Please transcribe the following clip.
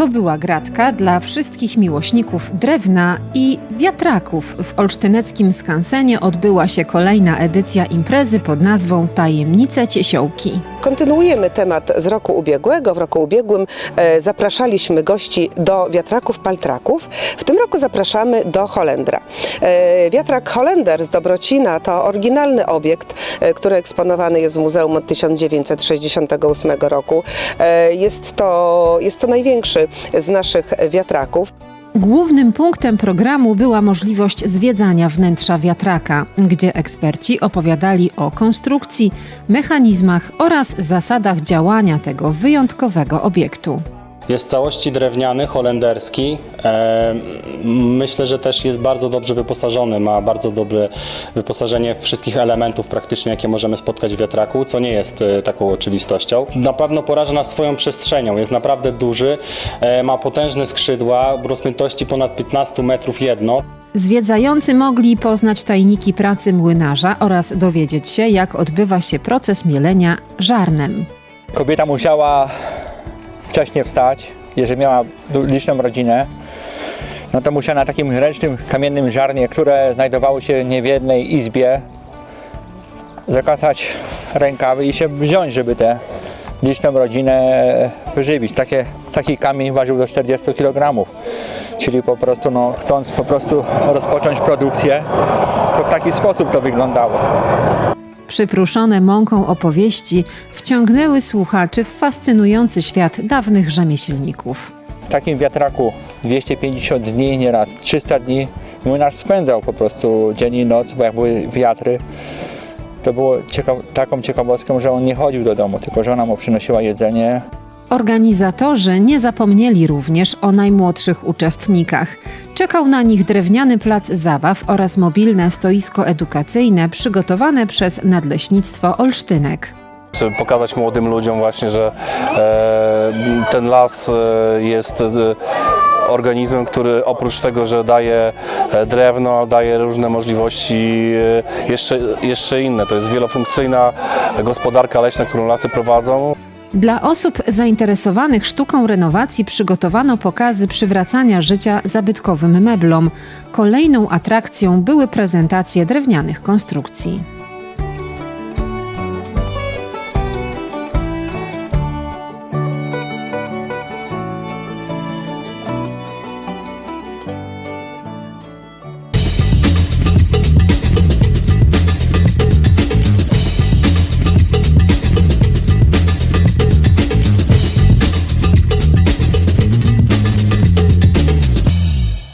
To była gratka dla wszystkich miłośników drewna i wiatraków. W olsztyneckim skansenie odbyła się kolejna edycja imprezy pod nazwą Tajemnice Ciesiołki. Kontynuujemy temat z roku ubiegłego. W roku ubiegłym e, zapraszaliśmy gości do wiatraków paltraków. W tym roku zapraszamy do Holendra. E, wiatrak Holender z Dobrocina to oryginalny obiekt, e, który eksponowany jest w muzeum od 1968 roku. Jest, to, jest to największy z naszych wiatraków. Głównym punktem programu była możliwość zwiedzania wnętrza wiatraka, gdzie eksperci opowiadali o konstrukcji, mechanizmach oraz zasadach działania tego wyjątkowego obiektu. Jest w całości drewniany, holenderski. E, myślę, że też jest bardzo dobrze wyposażony. Ma bardzo dobre wyposażenie wszystkich elementów praktycznie, jakie możemy spotkać w wiatraku, co nie jest e, taką oczywistością. Na pewno poraża nas swoją przestrzenią. Jest naprawdę duży, e, ma potężne skrzydła, rozpiętości ponad 15 metrów jedno. Zwiedzający mogli poznać tajniki pracy młynarza oraz dowiedzieć się, jak odbywa się proces mielenia żarnem. Kobieta musiała wcześniej wstać, jeżeli miała liczną rodzinę, no to musiała na takim ręcznym, kamiennym żarnie, które znajdowało się nie w jednej izbie, zakasać rękawy i się wziąć, żeby tę liczną rodzinę wyżywić. Takie, taki kamień ważył do 40 kg. Czyli po prostu, no, chcąc po prostu rozpocząć produkcję, to w taki sposób to wyglądało. Przypruszone mąką opowieści wciągnęły słuchaczy w fascynujący świat dawnych rzemieślników. w takim wiatraku 250 dni, nieraz 300 dni młynarz spędzał po prostu dzień i noc, bo jak były wiatry, to było ciekaw taką ciekawostką, że on nie chodził do domu, tylko żona mu przynosiła jedzenie. Organizatorzy nie zapomnieli również o najmłodszych uczestnikach. Czekał na nich drewniany plac zabaw oraz mobilne stoisko edukacyjne przygotowane przez Nadleśnictwo Olsztynek. żeby pokazać młodym ludziom właśnie, że e, ten las e, jest e, organizmem, który oprócz tego, że daje e, drewno, daje różne możliwości e, jeszcze, jeszcze inne. To jest wielofunkcyjna gospodarka leśna, którą lasy prowadzą. Dla osób zainteresowanych sztuką renowacji przygotowano pokazy przywracania życia zabytkowym meblom. Kolejną atrakcją były prezentacje drewnianych konstrukcji.